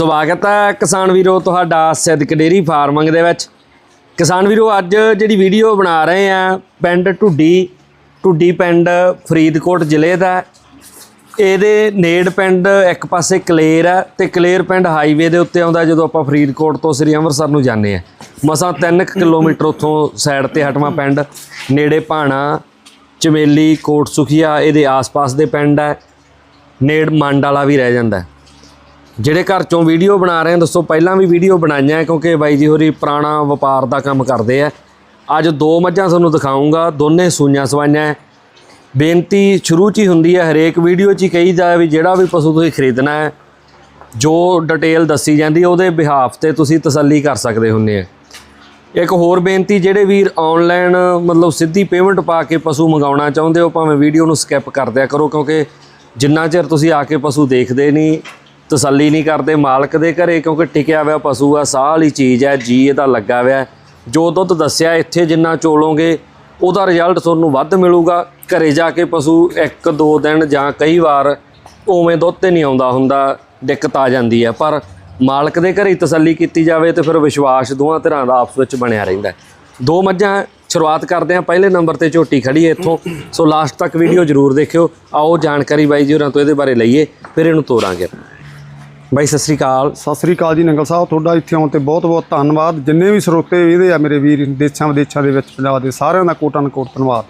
ਸਵਾਗਤ ਹੈ ਕਿਸਾਨ ਵੀਰੋ ਤੁਹਾਡਾ ਸਿੱਧਕ ਡੇਰੀ ਫਾਰਮਿੰਗ ਦੇ ਵਿੱਚ। ਕਿਸਾਨ ਵੀਰੋ, ਅੱਜ ਜਿਹੜੀ ਵੀਡੀਓ ਬਣਾ ਰਹੇ ਆ ਪਿੰਡ ਢੁੱਡੀ ਢੁੱਡੀ ਪਿੰਡ ਫਰੀਦਕੋਟ ਜ਼ਿਲ੍ਹੇ ਦਾ ਇਹਦੇ ਨੇੜ ਪਿੰਡ ਇੱਕ ਪਾਸੇ ਕਲੇਰ ਹੈ ਤੇ ਕਲੇਰ ਪਿੰਡ ਹਾਈਵੇ ਦੇ ਉੱਤੇ ਆਉਂਦਾ ਜਦੋਂ ਆਪਾਂ ਫਰੀਦਕੋਟ ਤੋਂ ਸ੍ਰੀ ਅੰਮ੍ਰਿਤਸਰ ਨੂੰ ਜਾਂਦੇ ਆ ਮਸਾਂ 3 ਕਿਲੋਮੀਟਰ ਉੱਥੋਂ ਸਾਈਡ ਤੇ ਹਟਵਾ ਪਿੰਡ, ਨੇੜੇ ਭਾਣਾ, ਚਮੇਲੀ ਕੋਟ ਸੁਖੀਆ ਇਹਦੇ ਆਸ-ਪਾਸ ਦੇ ਪਿੰਡ ਹੈ। ਨੇੜ ਮੰਡ ਵਾਲਾ ਵੀ ਰਹਿ ਜਾਂਦਾ ਜਿਹੜੇ ਘਰ ਚੋਂ ਵੀਡੀਓ ਬਣਾ ਰਹੇ ਆ ਦੱਸੋ ਪਹਿਲਾਂ ਵੀ ਵੀਡੀਓ ਬਣਾਈਆਂ ਕਿਉਂਕਿ ਬਾਈ ਜੀ ਹੋਰੀ ਪੁਰਾਣਾ ਵਪਾਰ ਦਾ ਕੰਮ ਕਰਦੇ ਆ। ਅੱਜ ਦੋ ਮੱਝਾਂ ਤੁਹਾਨੂੰ ਦਿਖਾਉਂਗਾ, ਦੋਨੇ ਸੂਈਆਂ ਸਵਾਈਆਂ ਹੈ। ਬੇਨਤੀ ਸ਼ੁਰੂ 'ਚ ਹੀ ਹੁੰਦੀ ਹੈ, ਹਰੇਕ ਵੀਡੀਓ 'ਚ ਹੀ ਕਹੀ ਜਾ ਵੀ ਜਿਹੜਾ ਵੀ ਪਸ਼ੂ ਤੁਸੀਂ ਖਰੀਦਣਾ ਹੈ, ਜੋ ਡਿਟੇਲ ਦੱਸੀ ਜਾਂਦੀ ਉਹਦੇ ਬਿਹਾਫ ਤੇ ਤੁਸੀਂ ਤਸੱਲੀ ਕਰ ਸਕਦੇ ਹੁੰਦੇ ਆ। ਇੱਕ ਹੋਰ ਬੇਨਤੀ, ਜਿਹੜੇ ਵੀਰ ਆਨਲਾਈਨ ਮਤਲਬ ਸਿੱਧੀ ਪੇਮੈਂਟ ਪਾ ਕੇ ਪਸ਼ੂ ਮੰਗਾਉਣਾ ਚਾਹੁੰਦੇ ਹੋ, ਭਾਵੇਂ ਵੀਡੀਓ ਨੂੰ ਸਕਿਪ ਕਰ ਦਿਆ ਕਰੋ, ਕਿਉਂਕਿ ਜਿੰਨਾ ਚਿਰ ਤੁਸੀਂ ਆ ਕੇ ਪਸ਼ੂ ਦੇਖਦੇ ਨਹੀਂ ਤਸੱਲੀ ਨਹੀਂ ਕਰਦੇ ਮਾਲਕ ਦੇ ਘਰੇ ਕਿਉਂਕਿ ਟਿਕਿਆ ਹੋਇਆ ਪਸ਼ੂ ਆ, ਸਾਹ ਵਾਲੀ ਚੀਜ਼ ਹੈ ਜੀ ਇਹਦਾ ਲੱਗਾ ਹੋਇਆ ਜੋ ਦੁੱਧ ਦੱਸਿਆ, ਇੱਥੇ ਜਿੰਨਾ ਚੋਲੋਗੇ, ਉਹਦਾ ਰਿਜ਼ਲਟ ਤੁਹਾਨੂੰ ਵੱਧ ਮਿਲੂਗਾ। ਘਰੇ ਜਾ ਕੇ ਪਸ਼ੂ ਇੱਕ, ਦੋ ਦਿਨ ਜਾਂ ਕਈ ਵਾਰ ਉਵੇਂ ਦੁੱਧ ਤੇ ਨਹੀਂ ਆਉਂਦਾ ਹੁੰਦਾ, ਦਿੱਕਤ ਆ ਜਾਂਦੀ ਹੈ। ਪਰ ਮਾਲਕ ਦੇ ਘਰੇ ਹੀ ਤਸੱਲੀ ਕੀਤੀ ਜਾਵੇ ਤੇ ਫਿਰ ਵਿਸ਼ਵਾਸ ਦੋਵਾਂ ਧਿਰਾਂ ਦਾ ਆਪਸ ਵਿੱਚ ਬਣਿਆ ਰਹਿੰਦਾ ਦੋ ਮੱਝਾਂ, ਸ਼ੁਰੂਆਤ ਕਰਦੇ ਹਾਂ। ਪਹਿਲੇ ਨੰਬਰ ਤੇ ਝੋਟੀ ਖੜੀ ਹੈ ਇੱਥੋਂ। ਸੋ ਲਾਸਟ ਤੱਕ ਵੀਡੀਓ ਜ਼ਰੂਰ ਦੇਖਿਓ। ਆਓ ਜਾਣਕਾਰੀ ਬਾਈ ਜੀ ਹੋਰਾਂ ਤੋਂ ਇਹਦੇ ਬਾਰੇ ਲਈਏ, ਫਿਰ ਇਹਨੂੰ ਤੋਰਾਂਗੇ। ਬਾਈ ਸਤਿ ਸ੍ਰੀ ਅਕਾਲ। ਸਤਿ ਸ੍ਰੀ ਅਕਾਲ ਜੀ ਨੰਗਲ ਸਾਹਿਬ ਤੁਹਾਡਾ ਇੱਥੇ ਆਉਣ ਤੇ ਬਹੁਤ ਬਹੁਤ ਧੰਨਵਾਦ। ਜਿੰਨੇ ਵੀ ਸਰੋਤੇ ਇਹਦੇ ਆ ਮੇਰੇ ਵੀਰ ਦੇਸ਼ਾਂ ਵਿਦੇਸ਼ਾਂ ਦੇ ਵਿੱਚ ਪੰਜਾਬ ਦੇ ਸਾਰਿਆਂ ਦਾ ਕੋਟਨ ਕੋਟ ਧੰਨਵਾਦ।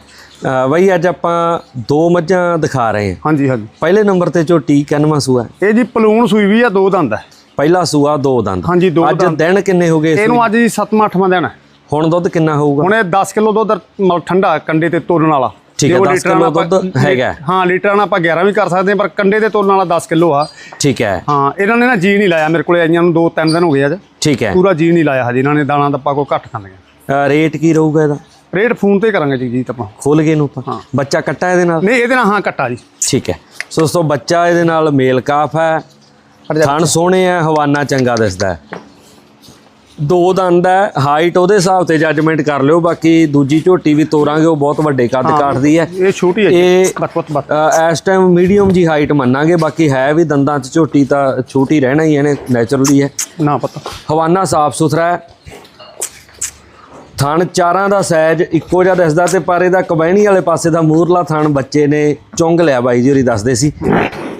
ਬਾਈ ਅੱਜ ਆਪਾਂ ਦੋ ਮੱਝਾਂ ਦਿਖਾ ਰਹੇ ਹਾਂ। ਹਾਂਜੀ ਹਾਂਜੀ। ਪਹਿਲੇ ਨੰਬਰ ਤੇ ਝੋਟੀ ਕਿੰਨਵਾਂ ਸੂਆ? ਇਹ ਜੀ ਪਲੂਣ ਸੂਈ ਵੀ ਆ ਦੋ ਦੰਦ ਹੈ। ਪਹਿਲਾ ਸੂਆ ਦੋ ਦੰਦ। ਹਾਂਜੀ ਦੋ ਅੱਜ ਦਿਨ ਕਿੰਨੇ ਹੋ ਗਏ ਇਹਨੂੰ ਅੱਜ ਜੀ 7ਵਾਂ 8ਵਾਂ ਦਿਨ ਹੈ। ਹੁਣ ਦੁੱਧ ਕਿੰਨਾ ਹੋਊਗਾ? ਹੁਣ ਇਹ 10 ਕਿਲੋ ਦੁੱਧ ਮਤਲਬ ਠੰਡਾ ਕੰਡੇ ਤੇ ਤੋਲਣ ਵਾਲਾ। ਠੀਕ ਹੈ, ਜੇ ਉਹ 10 ਲੀਟਰਾਂ ਨਾਲ ਕਿਲੋ ਦੁੱਧ ਆਪਾਂ- ਹੈਗਾ। ਹਾਂ। ਲੀਟਰਾਂ ਨਾਲ ਆਪਾਂ 11 ਵੀ ਕਰ ਸਕਦੇ ਹਾਂ ਪਰ ਕੰਡੇ ਤੇ ਤੋਲਣ ਵਾਲਾ 10 ਕਿਲੋ ਆ। ਠੀਕ ਹੈ। ਹਾਂ ਇਹਨਾਂ ਨੇ ਨਾ ਜੀ ਨਹੀਂ ਲਾਇਆ ਮੇਰੇ ਕੋਲੇ ਆਈਆਂ ਨੂੰ 2-3 ਦਿਨ ਹੋ ਗਏ ਅੱਜ। ਠੀਕ ਹੈ। ਪੂਰਾ ਜੀ ਨਹੀਂ ਲਾਇਆ ਹਜੇ ਇਹਨਾਂ ਨੇ ਦਾਣਾ ਦੱਪਾ ਕੋ ਘੱਟ ਅਹ ਰੇਟ ਕੀ ਰਹੂਗਾ ਇਹਦਾ? ਰੇਟ ਫੋਨ ਤੇ ਕਰਾਂਗੇ ਜੀ ਜੀ ਆਪਾਂ। ਖੋਲ ਗਏ ਨੂੰ ਆਪਾਂ? ਬੱਚਾ ਕੱਟਾ ਇਹਦੇ ਨਾਲ? ਨਹੀਂ ਇਹਦੇ ਨਾਲ ਹਾਂ ਕੱਟਾ ਜੀ। ਠੀਕ ਹੈ। ਸੋ ਦੋਸਤੋ ਬੱਚਾ ਇਹਦੇ ਨਾਲ ਮੇਲ ਕਾਫ ਹੈ। ਥਣ ਸੋਹਣੇ ਆ ਹਵਾਨਾ ਚੰਗਾ ਦਿਸਦਾ ਹੈ। ਦੋ ਦੰਦ ਹੈ ਹਾਈਟ ਉਹਦੇ ਹਿਸਾਬ ਤੇ ਜੱਜਮੈਂਟ ਕਰ ਲਿਓ ਬਾਕੀ ਦੂਜੀ ਝੋਟੀ ਵੀ ਤੋਰਾਂਗੇ ਉਹ ਬਹੁਤ ਵੱਡੇ ਕੱਦ ਕਾਟਦੀ ਹੈ। ਇਹ ਛੋਟੀ ਹੈ। ਇਹ ਇਸ ਟਾਈਮ ਮੀਡੀਅਮ ਜੀ ਹਾਈਟ ਮੰਨਾਂਗੇ ਬਾਕੀ ਹੈ ਵੀ ਦੰਦਾਂ 'ਚ ਝੋਟੀ ਤਾਂ ਛੋਟੀ ਰਹਿਣਾ ਹੀ ਇਹਨੇ ਨੇਚਰਲੀ ਹੈ। ਨਾ ਪਤਾ। ਹਵਾਨਾ ਸਾਫ਼ ਸੁਥਰਾ ਹੈ। ਥਣ ਚਾਰਾਂ ਦਾ ਸਾਈਜ਼ ਇੱਕੋ ਜਿਹਾ ਦਿਸਦਾ ਤੇ ਪਰ ਇਹਦਾ ਕਬੈਣੀ ਵਾਲੇ ਪਾਸੇ ਦਾ ਮੂਰਲਾ ਥਣ ਬੱਚੇ ਨੇ ਚੁੰਗ ਲਿਆ ਬਾਈ ਜੀ ਹੋਰੀ ਦੱਸਦੇ ਸੀ।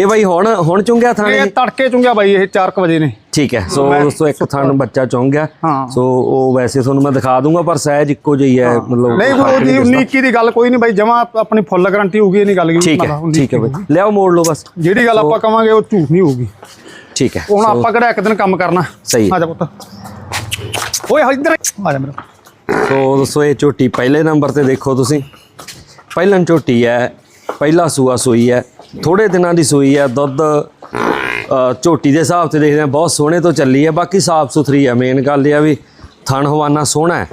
ਇਹ ਬਾਈ ਹੁਣ ਹੁਣ ਚੁੰਗਿਆ ਥਣ ਇਹ ਤੜਕੇ ਚੁੰਗਿਆ ਬਾਈ ਇਹ 4 ਵਜੇ ਨੇ। ਠੀਕ ਹੈ ਸੋ ਦੋਸਤੋ ਇੱਕ ਥਣ ਬੱਚਾ ਚੁੰਗ ਗਿਆ ਹਾਂ। ਸੋ ਉਹ ਵੈਸੇ ਤੁਹਾਨੂੰ ਮੈਂ ਦਿਖਾ ਦੂੰਗਾ ਪਰ ਸਾਈਜ਼ ਇੱਕੋ ਜਿਹਾ ਹੀ ਮਤਲਬ ਨਹੀਂ ਕੋਈ ਜੀ ਦਿਸਦਾ। 19 21 ਦੀ। ਗੱਲ ਕੋਈ ਨਹੀਂ ਬਾਈ ਜਮਾ ਆਪਣੀ ਫੁੱਲ ਗਾਰੰਟੀ ਹੋਊਗੀ ਇਹ ਨਹੀਂ ਗੱਲ ਠੀਕ ਹੈ ਠੀਕ ਹੈ ਬਾਈ। ਲਿਆਓ ਮੋੜ ਲਓ ਬਸ। ਜਿਹੜੀ ਗੱਲ ਆਪਾਂ ਕਵਾਂਗੇ ਉਹ ਝੂਠ ਨਹੀਂ ਹੋਊਗੀ। ਠੀਕ ਹੈ ਹੁਣ ਆਪਾਂ ਕਿਹੜਾ ਇੱਕ ਦਿਨ ਕੰਮ ਕਰਨਾ। ਸਹੀ। ਆ ਜਾ ਪੁੱਤ। ਓਏ ਇੱਧਰ। ਆ ਜਾ ਮੇਰਾ ਸੋ ਦੋਸਤੋ ਇਹ ਝੋਟੀ ਪਹਿਲੇ ਨੰਬਰ ਤੇ ਦੇਖੋ ਤੁਸੀਂ। ਪਹਿਲਾਂ ਝੋਟੀ ਹੈ ਪਹਿਲਾ ਸੂਆ ਸੂਈ ਹੈ। ਥੋੜੇ ਦਿਨਾਂ ਦੀ ਸੂਈ ਹੈ ਦੁੱਧ ਝੋਟੀ ਦੇ ਹਿਸਾਬ ਤੇ ਦੇਖਦੇ ਹਾਂ ਬਹੁਤ ਸੋਹਣੇ ਤੋਂ ਚੱਲੀ ਹੈ ਬਾਕੀ ਸਾਫ਼ ਸੁਥਰੀ ਹੈ ਮੇਨ ਗੱਲ ਇਹ ਆ ਵੀ ਥਣ ਹਵਾਨਾ ਸੋਹਣਾ ਹੈ।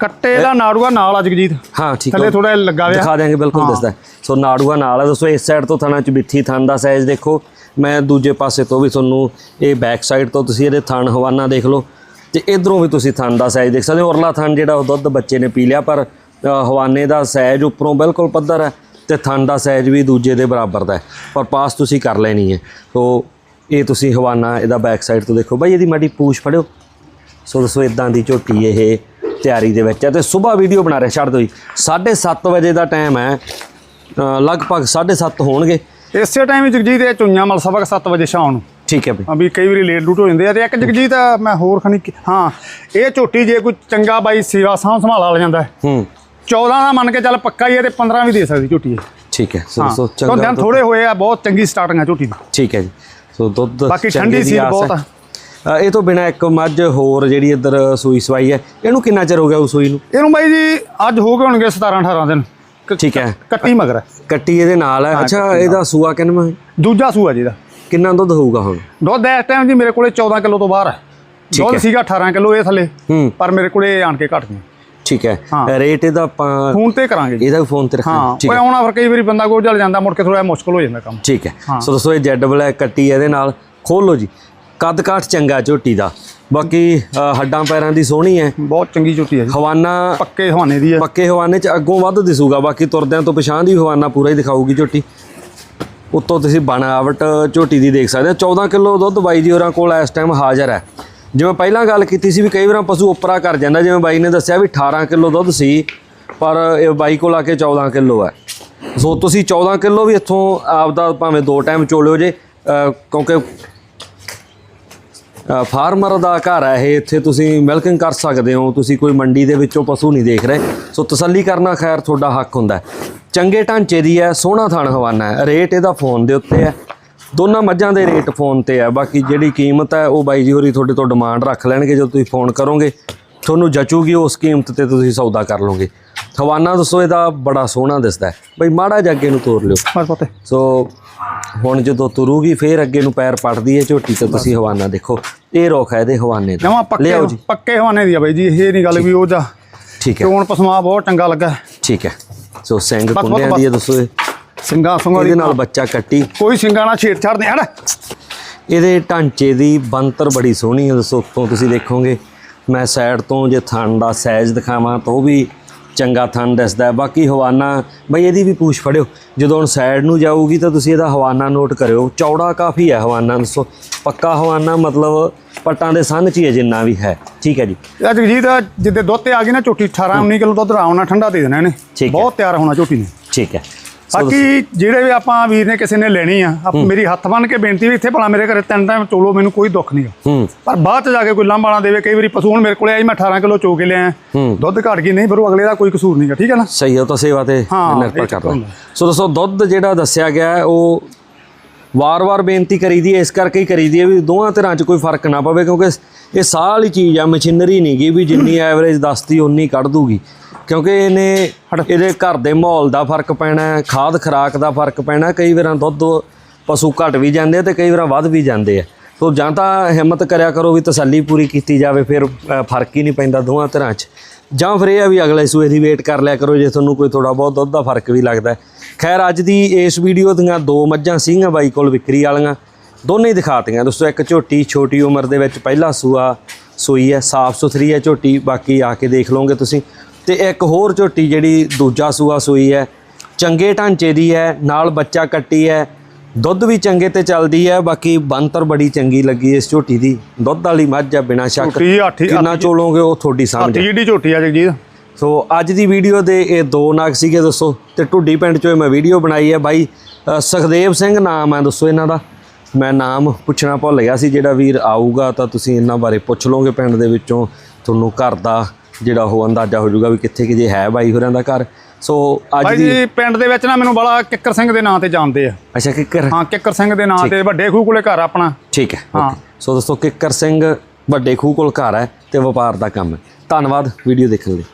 ਕੱਟੇ ਦਾ ਨਾੜੂਆ ਨਾਲ ਆ ਜਗਜੀਤ। ਹਾਂ ਠੀਕ ਥੱਲੇ ਹੈ ਥੋੜਾ ਲੱਗਾ ਹੋਇਆ। ਦਿਖਾ ਦਿਆਂਗੇ ਬਿਲਕੁਲ ਦੱਸਦਾ। ਸੋ ਨਾੜੂਆ ਨਾਲ ਹੈ ਦੋਸਤੋ ਇਸ ਸਾਈਡ ਤੋਂ ਥਣਾ ਚ ਬਿੱਥੀ ਥਣ ਦਾ ਸਾਈਜ਼ ਦੇਖੋ। ਮੈਂ ਦੂਜੇ ਪਾਸੇ ਤੋਂ ਵੀ ਤੁਹਾਨੂੰ ਇਹ ਬੈਕ ਸਾਈਡ ਤੋਂ ਤੁਸੀਂ ਇਹਦੇ ਥਣ ਹਵਾਨਾ ਦੇਖ ਲਓ। ਤੇ ਇਧਰੋਂ ਵੀ ਤੁਸੀਂ ਥਣ ਦਾ ਸਾਈਜ਼ ਦੇਖ ਸਕਦੇ ਹੋ। ਉਰਲਾ ਥਣ ਜਿਹੜਾ ਉਹ ਦੁੱਧ ਬੱਚੇ ਨੇ ਪੀ ਲਿਆ ਪਰ ਹਵਾਨੇ ਦਾ ਸਾਈਜ਼ ਉੱਪਰੋਂ ਬਿਲਕੁਲ ਪੱਧਰ ਹੈ ਤੇ ਥਣ ਦਾ ਸਾਈਜ਼ ਵੀ ਦੂਜੇ ਦੇ ਬਰਾਬਰ ਦਾ ਹੈ। ਪਰ ਪਾਸ ਤੁਸੀਂ ਕਰ ਲੈਣੀ ਹੈ। ਸੋ ਇਹ ਤੁਸੀਂ ਹਵਾਨਾ ਇਹਦਾ ਬੈਕ ਸਾਈਡ ਤੋਂ ਦੇਖੋ। ਬਾਈ ਇਹਦੀ ਮਾੜੀ ਪੂਛ ਫੜਿਓ। ਸੋ ਦੱਸੋ ਇਦਾਂ ਦੀ ਝੋਟੀ ਇਹ ਤਿਆਰੀ ਦੇ ਵਿੱਚ ਹੈ ਤੇ ਸਵੇਰ ਵੀਡੀਓ ਬਣਾ ਰਿਹਾ ਛੱਡ ਦਿਓ ਜੀ। 7:30 ਵਜੇ ਦਾ ਟਾਈਮ ਹੈ। ਲਗਭਗ 7:30 ਹੋਣਗੇ। ਇਸੇ ਟਾਈਮ ਜਗਜੀਤ ਇਹ ਚੁੰਨਿਆ ਮਲ ਸਬਕ 7 ਵਜੇ ਸ਼ਾਮ ਨੂੰ। ਠੀਕ ਹੈ ਬਈ। ਵੀ ਕਈ ਵਾਰੀ ਲੇਟ ਲੂਟ ਹੋ ਜਾਂਦੇ ਆ ਤੇ ਇੱਕ ਜਗਜੀਤ ਮੈਂ ਹੋਰ ਖਣੀ ਹਾਂ ਇਹ ਝੋਟੀ ਜੇ ਕੋਈ ਚੰਗਾ ਬਾਈ ਸੇਵਾ ਸਾਂਭ ਸੰਭਾਲ ਲ ਜਾਂਦਾ ਹੂੰ। 14 ਦਾ ਮੰਨ ਕੇ ਚੱਲ ਪੱਕਾ ਹੀ ਹੈ ਤੇ 15 ਵੀ ਦੇ ਸਕਦੀ ਝੋਟੀ ਇਹ। ਠੀਕ ਹੈ ਸੋ ਸੋ ਚੰਗਾ ਦਿਨ ਥੋੜੇ ਹੋਏ ਆ ਬਹੁਤ ਚੰਗੀ ਸਟਾਰਟਿੰਗ ਆ ਝੋਟੀ ਦੀ। ਠੀਕ ਹੈ ਜੀ ਸੋ ਦੁੱਧ ਬਾਕੀ ਠੰਡੀ ਆਸ ਬਹੁਤ। ਆ। ਇਹ ਤੋਂ ਬਿਨਾ ਇੱਕ ਮੱਝ ਹੋਰ ਜਿਹੜੀ ਇੱਧਰ ਸੂਈ ਸਵਾਈ ਹੈ ਇਹਨੂੰ ਕਿੰਨਾ ਚਿਰ ਹੋ ਗਿਆ ਉਹ ਸੂਈ ਨੂੰ? ਇਹਨੂੰ ਬਾਈ ਜੀ ਅੱਜ ਹੋ ਗਏ ਹੋਣਗੇ 17 18 ਦਿਨ। ਠੀਕ ਹੈ। ਕੱਟੀ ਮਗਰ। ਕੱਟੀ ਇਹਦੇ ਨਾਲ ਹੈ। ਅੱਛਾ ਇਹਦਾ ਸੂਆ ਕਿੰਨਾ ਹੈ? ਦੂਜਾ ਸੂਆ ਜੀ ਦਾ ਕਿੰਨਾ ਦੁੱਧ ਹੋਊਗਾ ਹੁਣ? ਦੁੱਧ ਇਸ ਟਾਈਮ ਜੀ ਮੇਰੇ ਕੋਲੇ 14 ਕਿਲੋ ਤੋਂ ਬਾਹਰ ਹੈ। ਦੁੱਧ ਸੀਗਾ 18 ਕਿਲੋ ਇਹ ਥੱਲੇ। ਪਰ ਮੇਰੇ ਕੋਲੇ ਆਣ ਕੇ ਘਟ ਗਿਆ ਠੀਕ ਹੈ। ਰੇਟ ਇਹਦਾ ਆਪਾਂ ਫੋਨ ਤੇ ਕਰਾਂਗੇ ਇਹਦਾ ਵੀ ਫੋਨ ਤੇ ਰੱਖਣਾ ਹਾਂ ਠੀਕ ਹੈ। ਆਉਣਾ ਫਿਰ ਕਈ ਵਾਰੀ ਬੰਦਾ ਕੋਲ ਚੱਲ ਜਾਂਦਾ ਮੁੜ ਕੇ ਥੋੜਾ ਮੁਸ਼ਕਲ ਹੋ ਜਾਂਦਾ ਕੰਮ। ਠੀਕ ਹੈ। ਸੋ ਦੋਸਤੋ ਇਹ ਜੈਡ ਬਲੈਕ ਕੱਟੀ ਇਹਦੇ ਨਾਲ। ਖੋਲ ਲਓ ਜੀ। ਕੱਦ ਕਾਠ ਚੰਗਾ ਝੋਟੀ ਦਾ। ਬਾਕੀ ਹੱਡਾਂ ਪੈਰਾਂ ਦੀ ਸੋਹਣੀ ਹੈ। ਬਹੁਤ ਚੰਗੀ ਝੋਟੀ ਹੈ ਜੀ। ਹਵਾਨਾ ਪੱਕੇ ਹਵਾਨੇ ਦੀ ਹੈ। ਪੱਕੇ ਹਵਾਨੇ ਚ ਅੱਗੋਂ ਵੱਧ ਦਿਸੂਗਾ। ਬਾਕੀ ਤੁਰਦਿਆਂ ਤੋਂ ਪਛਾਣ ਦੀ ਹਵਾਨਾ ਪੂਰਾ ਹੀ ਦਿਖਾਊਗੀ ਝੋਟੀ। ਉੱਤੋਂ ਤੁਸੀਂ ਬਣਾਵਟ ਝੋਟੀ ਦੀ ਦੇਖ ਸਕਦੇ ਹੋ। 14 ਕਿਲੋ ਦੁੱਧ ਬਾਈ ਜੀ ਹੋਰਾਂ ਕੋਲ ਇਸ ਟਾਈਮ ਹਾਜ਼ਰ ਹੈ। ਜਿਵੇਂ ਪਹਿਲਾਂ ਗੱਲ ਕੀਤੀ ਸੀ ਵੀ ਕਈ ਵਾਰ ਪਸ਼ੂ ਉਪਰਾ ਕਰ ਜਾਂਦਾ, ਜਿਵੇਂ ਬਾਈ ਨੇ ਦੱਸਿਆ ਵੀ 18 ਕਿਲੋ ਦੁੱਧ ਸੀ, ਪਰ ਇਹ ਬਾਈ ਕੋਲ ਆ ਕੇ 14 ਕਿਲੋ ਹੈ। ਸੋ ਤੁਸੀਂ 14 ਕਿਲੋ ਵੀ ਇੱਥੋਂ ਆਪਦਾ ਭਾਵੇਂ ਦੋ ਟਾਈਮ ਚੋਲਿਓ ਜੇ ਕਿਉਂਕਿ ਫਾਰਮਰ ਦਾ ਘਰ ਹੈ ਇਹ, ਇੱਥੇ ਤੁਸੀਂ ਮਿਲਕਿੰਗ ਕਰ ਸਕਦੇ ਹੋ, ਤੁਸੀਂ ਕੋਈ ਮੰਡੀ ਦੇ ਵਿੱਚੋਂ ਪਸ਼ੂ ਨਹੀਂ ਦੇਖ ਰਹੇ। ਸੋ ਤਸੱਲੀ ਕਰਨਾ ਖੈਰ ਤੁਹਾਡਾ ਹੱਕ ਹੁੰਦਾ ਚੰਗੇ ਢਾਂਚੇ ਦੀ ਹੈ, ਸੋਹਣਾ ਥਣ ਹਵਾਨਾ ਹੈ। ਰੇਟ ਇਹਦਾ ਫੋਨ ਦੇ ਉੱਤੇ ਹੈ। ਦੋਨਾਂ ਮੱਝਾਂ ਦੇ ਰੇਟ ਫੋਨ ਤੇ ਹੈ ਬਾਕੀ ਜਿਹੜੀ ਕੀਮਤ ਹੈ ਉਹ ਬਾਈ ਜੀ ਹੋਰੀ ਤੁਹਾਡੇ ਤੋਂ ਡਿਮਾਂਡ ਰੱਖ ਲੈਣਗੇ ਜਦੋਂ ਤੁਸੀਂ ਫੋਨ ਕਰੋਗੇ ਤੁਹਾਨੂੰ ਜਚੂਗੀ ਉਸ ਕੀਮਤ ਤੇ ਤੁਸੀਂ ਸੌਦਾ ਕਰ ਲਓਗੇ। ਹਵਾਨਾ ਦੱਸੋ ਇਹਦਾ ਬੜਾ ਸੋਹਣਾ ਦਿਸਦਾ ਹੈ। ਬਈ ਮਾੜਾ ਜਿਹਾ ਅੱਗੇ ਨੂੰ ਤੋਰ ਲਿਓ। ਸੋ ਹੁਣ ਜਦੋਂ ਤੁਰੂਗੀ ਫੇਰ ਅੱਗੇ ਨੂੰ ਪੈਰ ਪੜਦੀ ਹੈ ਝੋਟੀ ਤੇ ਤੁਸੀਂ ਹਵਾਨਾ ਦੇਖੋ। ਇਹ ਰੋਖ ਹੈ ਇਹਦੇ ਹਵਾਨੇ ਦਾ। ਲਿਆਓ ਜੀ। ਪੱਕੇ ਹਵਾਨੇ ਦੀ ਆ ਬਾਈ ਜੀ ਇਹ ਨਹੀਂ ਗੱਲ ਵੀ ਉਹ ਜਾ ਠੀਕ ਹੈ। ਚੋਣ ਪਸਮਾ ਬਹੁਤ ਚੰਗਾ ਲੱਗਾ। ਠੀਕ ਹੈ। ਸੋ ਸਿੰਘ ਕੁੰਡਿਆਂ। ਦੀ ਦੱਸੋ ਇਹ। ਸਿੰਘਾਂ ਸੁੰਗਾਂ ਇਹਦੇ ਦੀ ਨਾਲ ਬੱਚਾ ਕੱਟੀ। ਕੋਈ ਸਿੰਘਾਂ ਨਾਲ ਛੇੜ ਛਾੜ ਨਹੀਂ ਹੜ ਇਹਦੇ ਢਾਂਚੇ ਦੀ ਬੰਤਰ ਬੜੀ ਸੋਹਣੀ ਹੈ ਦੱਸੋ ਉੱਤੋਂ ਤੁਸੀਂ ਦੇਖੋਗੇ। ਮੈਂ ਸਾਈਡ ਤੋਂ ਜੇ ਥਣ ਦਾ ਸਾਈਜ਼ ਦਿਖਾਵਾਂ ਤਾਂ ਉਹ ਵੀ ਚੰਗਾ ਥਣ ਦਿਸਦਾ ਹੈ। ਬਾਕੀ ਹਵਾਨਾ ਬਈ ਇਹਦੀ ਵੀ ਪੂਛ ਫੜਿਓ। ਜਦੋਂ ਹੁਣ ਸਾਈਡ ਨੂੰ ਜਾਊਗੀ ਤਾਂ ਤੁਸੀਂ ਇਹਦਾ ਹਵਾਨਾ ਨੋਟ ਕਰਿਓ। ਚੌੜਾ ਕਾਫੀ ਹੈ ਹਵਾਨਾ ਦੱਸੋ। ਪੱਕਾ ਹਵਾਨਾ ਮਤਲਬ ਪੱਟਾਂ ਦੇ ਸੰਨ ਚ ਹੀ ਹੈ ਜਿੰਨਾ ਵੀ ਹੈ। ਠੀਕ ਹੈ ਜੀ। ਅੱਜ ਜਗਜੀਤ ਜਿੱਦੇ ਦੁੱਧ ਤੇ ਆ ਗਈ ਨਾ ਝੋਟੀ 18 19 ਕਿਲੋ ਦੁੱਧ ਆਰਾਮ ਨਾਲ ਠੰਡਾ ਦੇ ਦੇਣਾ ਇਹਨੇ। ਠੀਕ ਹੈ। ਬਹੁਤ ਤਿਆਰ ਹੋਣਾ ਝੋਟੀ ਨੇ। ਠੀਕ ਹੈ। ਬਾਕੀ ਜਿਹੜੇ ਵੀ ਆਪਾਂ ਵੀਰ ਨੇ ਕਿਸੇ ਨੇ ਲੈਣੀ ਆ ਮੇਰੀ ਹੱਥ ਬੰਨ ਕੇ ਬੇਨਤੀ ਵੀ ਇੱਥੇ ਭਲਾ ਮੇਰੇ ਘਰੇ ਤਿੰਨ ਟਾਈਮ ਚੋਲੋ ਮੈਨੂੰ ਕੋਈ ਦੁੱਖ ਨਹੀਂ ਹੂੰ। ਪਰ ਬਾਅਦ ਚ ਜਾ ਕੇ ਕੋਈ ਨਾ ਦੇਵੇ ਕਈ ਵਾਰੀ ਪਸ਼ੂ ਹੁਣ ਮੇਰੇ ਕੋਲੇ ਆਈ ਮੈਂ 18 ਕਿਲੋ ਚੋ ਕੇ ਲਿਆ ਹੂੰ। ਦੁੱਧ ਘਟ ਗਈ ਨਹੀਂ ਪਰ ਉਹ ਅਗਲੇ ਦਾ ਕੋਈ ਕਸੂਰ ਨਹੀਂਗਾ ਠੀਕ ਹੈ ਨਾ? ਸਹੀ ਹੈ ਤਾਂ ਸੇਵਾ ਤੇ ਹਾਂ, ਨਿਰਭਰ ਕਰਦਾ। ਸੋ ਦੋਸਤੋ ਦੁੱਧ ਜਿਹੜਾ ਦੱਸਿਆ ਗਿਆ ਹੈ, ਉਹ ਵਾਰ-ਵਾਰ ਬੇਨਤੀ ਕਰੀਦੀ ਹੈ ਇਸ ਕਰਕੇ ਹੀ ਕਰੀਦੀ ਹੈ ਵੀ ਦੋਹਾਂ ਤਰ੍ਹਾਂ 'ਚ ਕੋਈ ਫ਼ਰਕ ਨਾ ਪਵੇ ਕਿਉਂਕਿ ਇਹ ਸਾਹ ਵਾਲੀ ਚੀਜ਼ ਆ ਮਸ਼ੀਨਰੀ ਨਹੀਂ ਗੀ ਵੀ ਜਿੰਨੀ ਐਵਰੇਜ ਦੱਸਦੀ ਉਨੀ ਕੱਢ ਦੂਗੀ। ਕਿਉਂਕਿ ਇਹਨੇ ਇਹਦੇ ਘਰ ਦੇ ਮਾਹੌਲ ਦਾ ਫ਼ਰਕ ਪੈਣਾ ਹੈ, ਖਾਦ ਖਰਾਕ ਦਾ ਫ਼ਰਕ ਪੈਣਾ ਕਈ ਵਾਰਾਂ ਦੁੱਧ ਪਸ਼ੂ ਘਟ ਵੀ ਜਾਂਦੇ ਤੇ ਕਈ ਵਾਰਾਂ ਵੱਧ ਵੀ ਜਾਂਦੇ ਆ। ਸੋ ਜਾਂ ਤਾਂ ਹਿੰਮਤ ਕਰਿਆ ਕਰੋ ਵੀ ਤਸੱਲੀ ਪੂਰੀ ਕੀਤੀ ਜਾਵੇ ਫਿਰ ਫ਼ਰਕ ਹੀ ਨਹੀਂ ਪੈਂਦਾ ਦੋਹਾਂ ਤਰ੍ਹਾਂ 'ਚ। ਜਾਂ ਫਿਰ ਇਹ ਆ ਵੀ ਅਗਲੇ ਸੂਏ ਦੀ ਵੇਟ ਕਰ ਲਿਆ ਕਰੋ ਜੇ ਤੁਹਾਨੂੰ ਕੋਈ ਥੋੜਾ ਬਹੁਤ ਦੁੱਧ ਦਾ ਫ਼ਰਕ ਵੀ ਲੱਗਦਾ। ਖੈਰ ਅੱਜ ਦੀ ਇਸ ਵੀਡੀਓ ਦੀਆਂ ਦੋ ਮੱਝਾਂ ਸੀਗੀਆਂ ਬਾਈ ਕੋਲ ਵਿਕਰੀ ਵਾਲੀਆਂ। ਦੋਨੇ ਹੀ ਦਿਖਾਤੀਆਂ। ਦੋਸਤੋ ਇੱਕ ਝੋਟੀ ਛੋਟੀ ਉਮਰ ਦੇ ਵਿੱਚ ਪਹਿਲਾ ਸੂਆ ਸੂਈ ਹੈ ਸਾਫ਼ ਸੁਥਰੀ ਹੈ ਝੋਟੀ ਬਾਕੀ ਆ ਕੇ ਦੇਖ ਲਓਗੇ ਤੁਸੀਂ। ਤੇ ਇੱਕ ਹੋਰ ਝੋਟੀ ਜਿਹੜੀ ਦੂਜਾ ਸੂਆ ਸੂਈ ਹੈ ਚੰਗੇ ਢਾਂਚੇ ਦੀ ਹੈ ਨਾਲ ਬੱਚਾ ਕੱਟੀ ਹੈ ਦੁੱਧ ਵੀ ਚੰਗੇ ਤੇ ਚੱਲਦੀ ਹੈ ਬਾਕੀ ਬੰਤਰ ਬੜੀ ਚੰਗੀ ਲੱਗੀ ਇਸ ਝੋਟੀ ਦੀ। ਦੁੱਧ ਵਾਲੀ ਮੱਝ ਆ ਬਿਨਾਂ ਸ਼ੱਕ। ਕਿੰਨਾ ਚੋਲੋਗੇ ਉਹ ਤੁਹਾਡੀ ਸਮਝ ਹੈ ਜਿਹੜੀ ਝੋਟੀ ਆ ਜਗਜੀਤ। ਸੋ ਅੱਜ ਦੀ ਵੀਡੀਓ ਦੇ ਇਹ ਦੋ ਨਾਗ ਸੀਗੇ ਦੋਸਤੋ ਤੇ ਢੁੱਡੀ ਪਿੰਡ ਚੋਂ ਮੈਂ ਵੀਡੀਓ ਬਣਾਈ ਹੈ ਬਾਈ ਸੁਖਦੇਵ ਸਿੰਘ ਨਾਮ ਹੈ ਦੋਸਤੋ ਇਹਨਾਂ ਦਾ। ਮੈਂ ਨਾਮ ਪੁੱਛਣਾ ਭੁੱਲ ਗਿਆ ਸੀ ਜਿਹੜਾ ਵੀਰ ਆਊਗਾ ਤਾਂ ਤੁਸੀਂ ਇਹਨਾਂ ਬਾਰੇ ਪੁੱਛ ਲਓਗੇ ਪਿੰਡ ਦੇ ਵਿੱਚੋਂ ਤੁਹਾਨੂੰ ਘਰ ਦਾ ਜਿਹੜਾ ਉਹ ਅੰਦਾਜ਼ਾ ਹੋ ਜਾਊਗਾ ਵੀ ਕਿੱਥੇ ਕਿ ਜੇ ਹੈ ਬਾਈ ਹੋਰਾਂ ਦਾ ਘਰ। ਸੋ ਅੱਜ ਦੀ ਜੀ ਪਿੰਡ ਦੇ ਵਿੱਚ ਨਾ ਮੈਨੂੰ ਬੜਾ ਕਿੱਕਰ ਸਿੰਘ ਦੇ ਨਾਂ ਤੇ ਜਾਣਦੇ ਆ। ਅੱਛਾ ਕਿੱਕਰ? ਹਾਂ ਕਿੱਕਰ ਸਿੰਘ ਦੇ ਨਾਂ ਤੇ ਵੱਡੇ ਖੂਹ ਕੋਲੇ ਘਰ ਆਪਣਾ। ਠੀਕ ਹੈ ਹਾਂ। ਸੋ ਦੋਸਤੋ ਕਿੱਕਰ ਸਿੰਘ ਵੱਡੇ ਖੂਹ ਕੋਲ ਘਰ ਹੈ ਤੇ ਵਪਾਰ ਦਾ ਕੰਮ ਹੈ। ਧੰਨਵਾਦ ਵੀਡੀਓ ਦੇਖਣ ਲਈ।